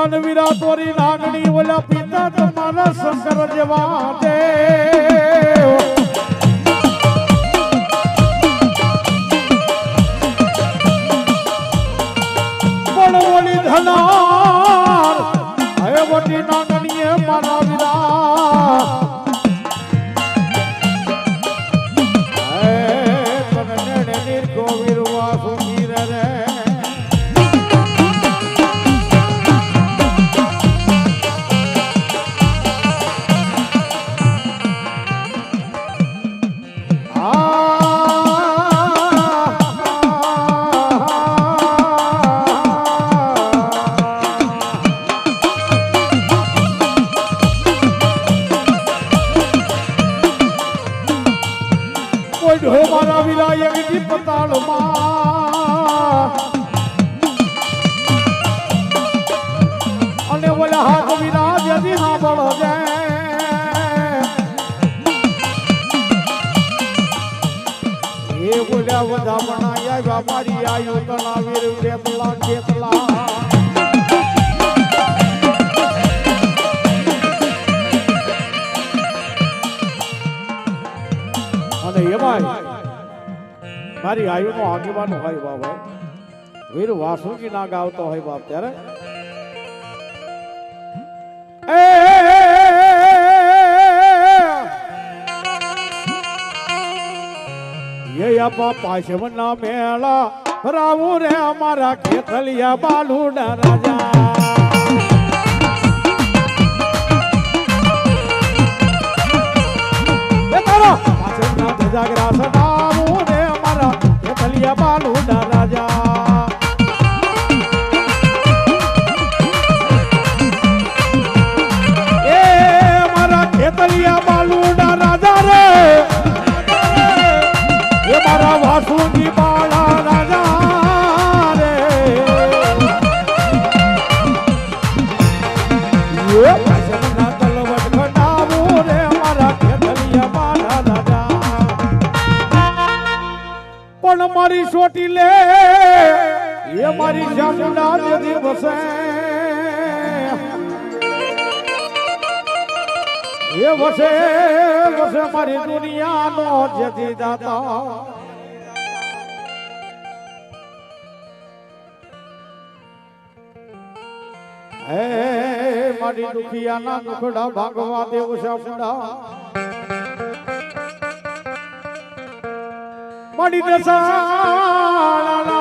દાન વીરા તોરી લાગણી ઓલા પિતા તમારા શંકર જેવા દેવ ધનાર હવે મોટી બોલ્યા બધા બનાયા આયુ તલા વીર મારી હોય બાબ વીર વાસુકી ના ગાવતો હોય બાપ ત્યારે. આપા પાછવના મેળા. રાવું રે અમારા ખેતલિયા બાલુડા રાજા. ધજાગરા સદાવું રે અમારા ખેતલિયા બાલુડા મારી ચામુંડા દે દિવસે. એ વસે વસે મારી દુનિયાનો જતી દાતા. હે મારી દુખિયાના દુખડા ભાગવા દેવ ચામુંડા મારી દશા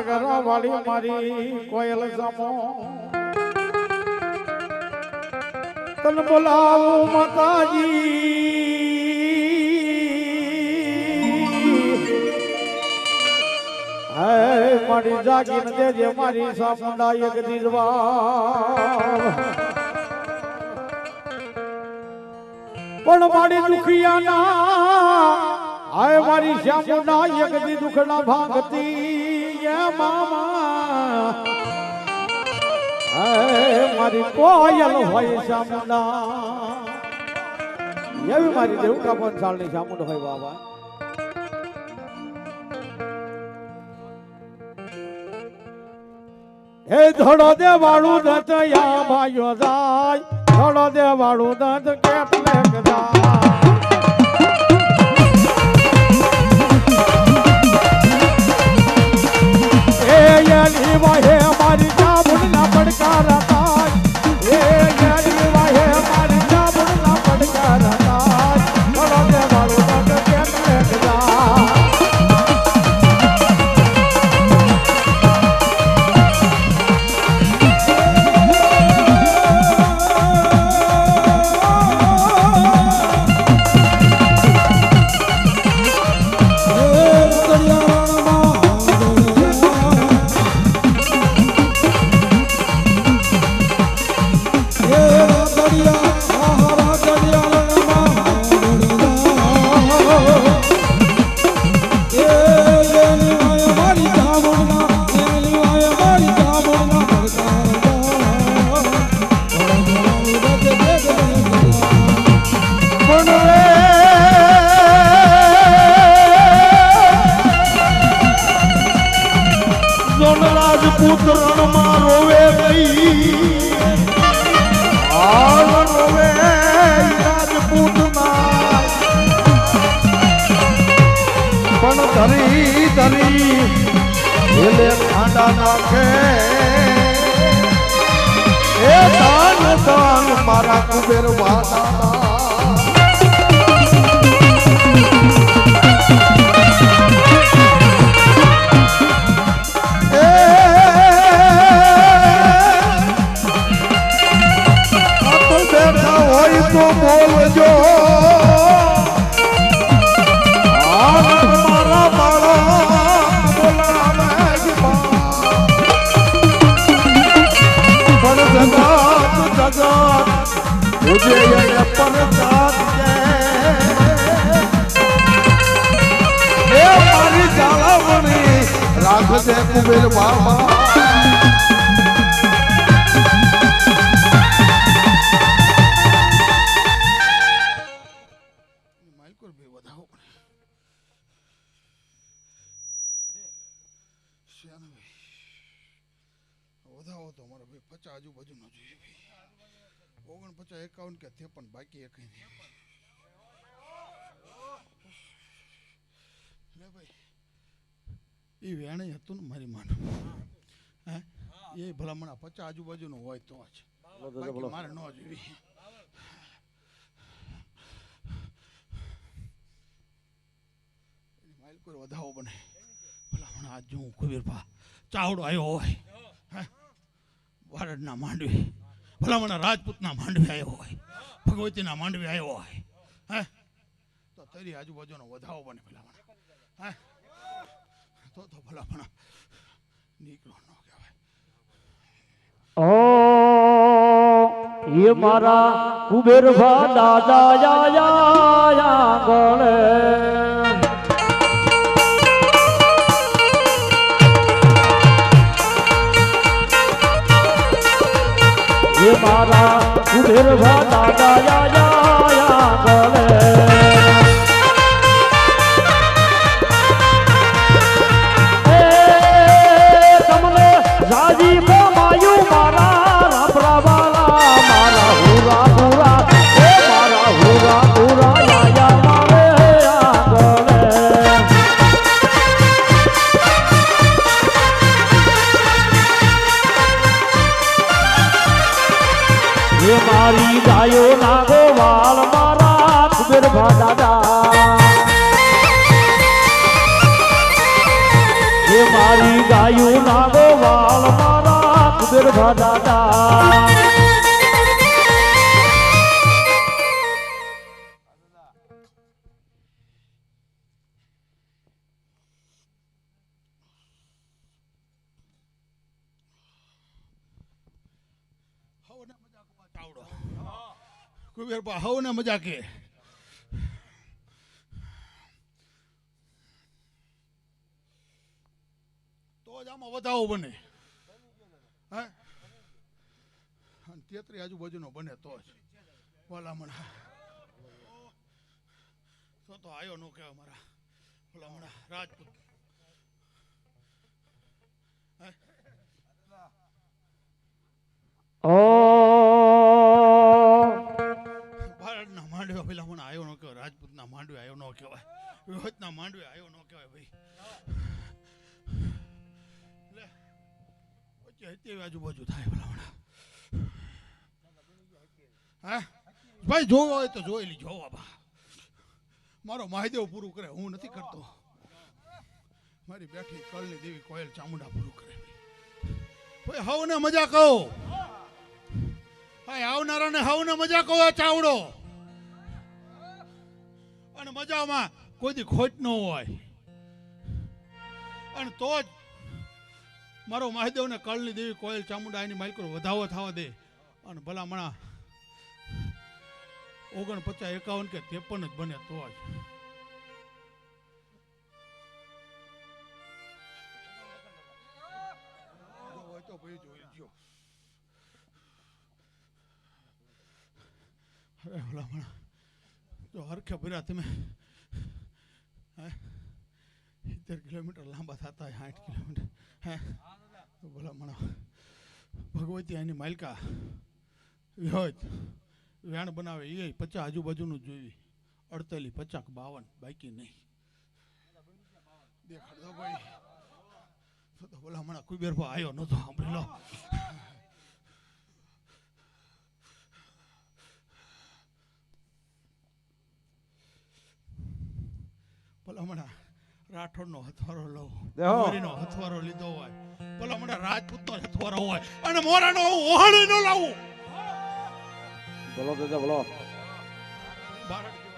ધજાગરા વાળી મારી કોયલ સામો તન બોલાવું માતાજી. હે, મારી જાગીને દેજે મારી સામુંડા એક દીજવા. પણ મારી દુખિયાના હાય મારી શ્યામુંડા એક દી દુખના ભાગતી એ મામા. મારી કોયલ હોય શ્યામુંડા એવી મારી દેવકા પંચાળની શ્યામુંડ હોય, બાબા. હે ધડો દેવાળું દત યા ભાઈઓ જાય. ધડો દેવાળું દત કેટલે જાય. my here. માળામાં રોવે ગઈ હાલ રોવે રાજપૂતના પણ ધરી ધરી એલે ખાંડા નાખે. એ દાન દાન મારા કુબેર વાદાના રાખજે કુબેર બાબા વધાવો તો અમારા ભાઈ પચાસ આજુબાજુ ન જોઈએ. ઓગણપચાસ એકાવન કે ત્રેપન બાકી એક નહીં. લે ભાઈ એ વેણે હતું ને મારી માનું. હે? એ ભલામણ પચાસ આજુબાજુનું હોય તો જ. મારે ન જોવી. માઇલ કોઈ વધાવો બને. ભલામણ આજ હું કુબેર પા ચાવડો આવ્યો હોય. હે? વારડના માંડવી. ભલા મને રાજપૂતના માંડવી આવ્યો હોય, ભગવતીના માંડવી આવ્યો હોય, હે? તો તારી આજુબાજુનો વધાવો બને ભલામણ, હે? તો તો ભલામણ નીકળો ન કહેવાય. ઓ, એ મારા કુબેર ભા દાદા યા યા એ કુબેર ભા ગાયું નાગો વાળ મારા કુબેર દાદા હવને મજાકમાં ચાવડો કુબેર પા હવને મજાકે તો આમાં વધાવો બને. હે? અને તેત્રી આજુબાજુનો બને તો જ. ભલામણા. તો તો આયો નો કહેવાય મારા. ભલામણા. રાજપૂત. ભારતના માંડવા પેલા મને આવ્યો ન કહેવાય. રાજપૂતના માંડવે આવ્યો ન કહેવાય. રોહિતના માંડવે આવ્યો ન કહેવાય ભાઈ. આજુબાજુ થાય ભલા હમણાં હા? ભાઈ, જોવો હોય તો જોઈ લીજો બાબા મારો મહાદેવ પૂરું કરે, હું નથી કરતો. મારી બેઠી કલની દેવી કોયલ ચામુંડા પૂરું કરે. ભાઈ, હવને મજા કહો. હા આવનારાને હવને મજા કહો ચાવડો અને મજામાં કોઈ દી ખોટ ન હોય. અને તો જ મારો મહાદેવને કળની દેવી કોયલ ચામુંડા એની માલિકો વધાવો થવા દે. અને ભલામણા ઓગણપચાસ એકાવન કે ત્રેપન જ બને તો જ. અરે ભલામણા, જો હરખે ભર્યા તમે. હે? સિત્તેર કિલોમીટર લાંબા થતા હોય સાઠ કિલોમીટર. હે? તો ભલામણા ભગવતી એની માલિકા. વિહોત. વેણ બનાવે એ પચાસ આજુબાજુનું જોઈ અડતાલીસ પચાસ બાવન. બાકી નહીં. દેખાડ દો ભાઈ. તો બોલા હમણાં કુબેર ભાઈ આવ્યો નતો સાંભળી લો. ભલા હમણાં રાઠોડનો હથવારો લઉં. મોરીનો હથવારો લીધો હોય ભલા મને રાજપૂતનો હથવારો હોય અને મોરાનો ઓહણી નો લાવું બોલો દાદા બોલો બારડ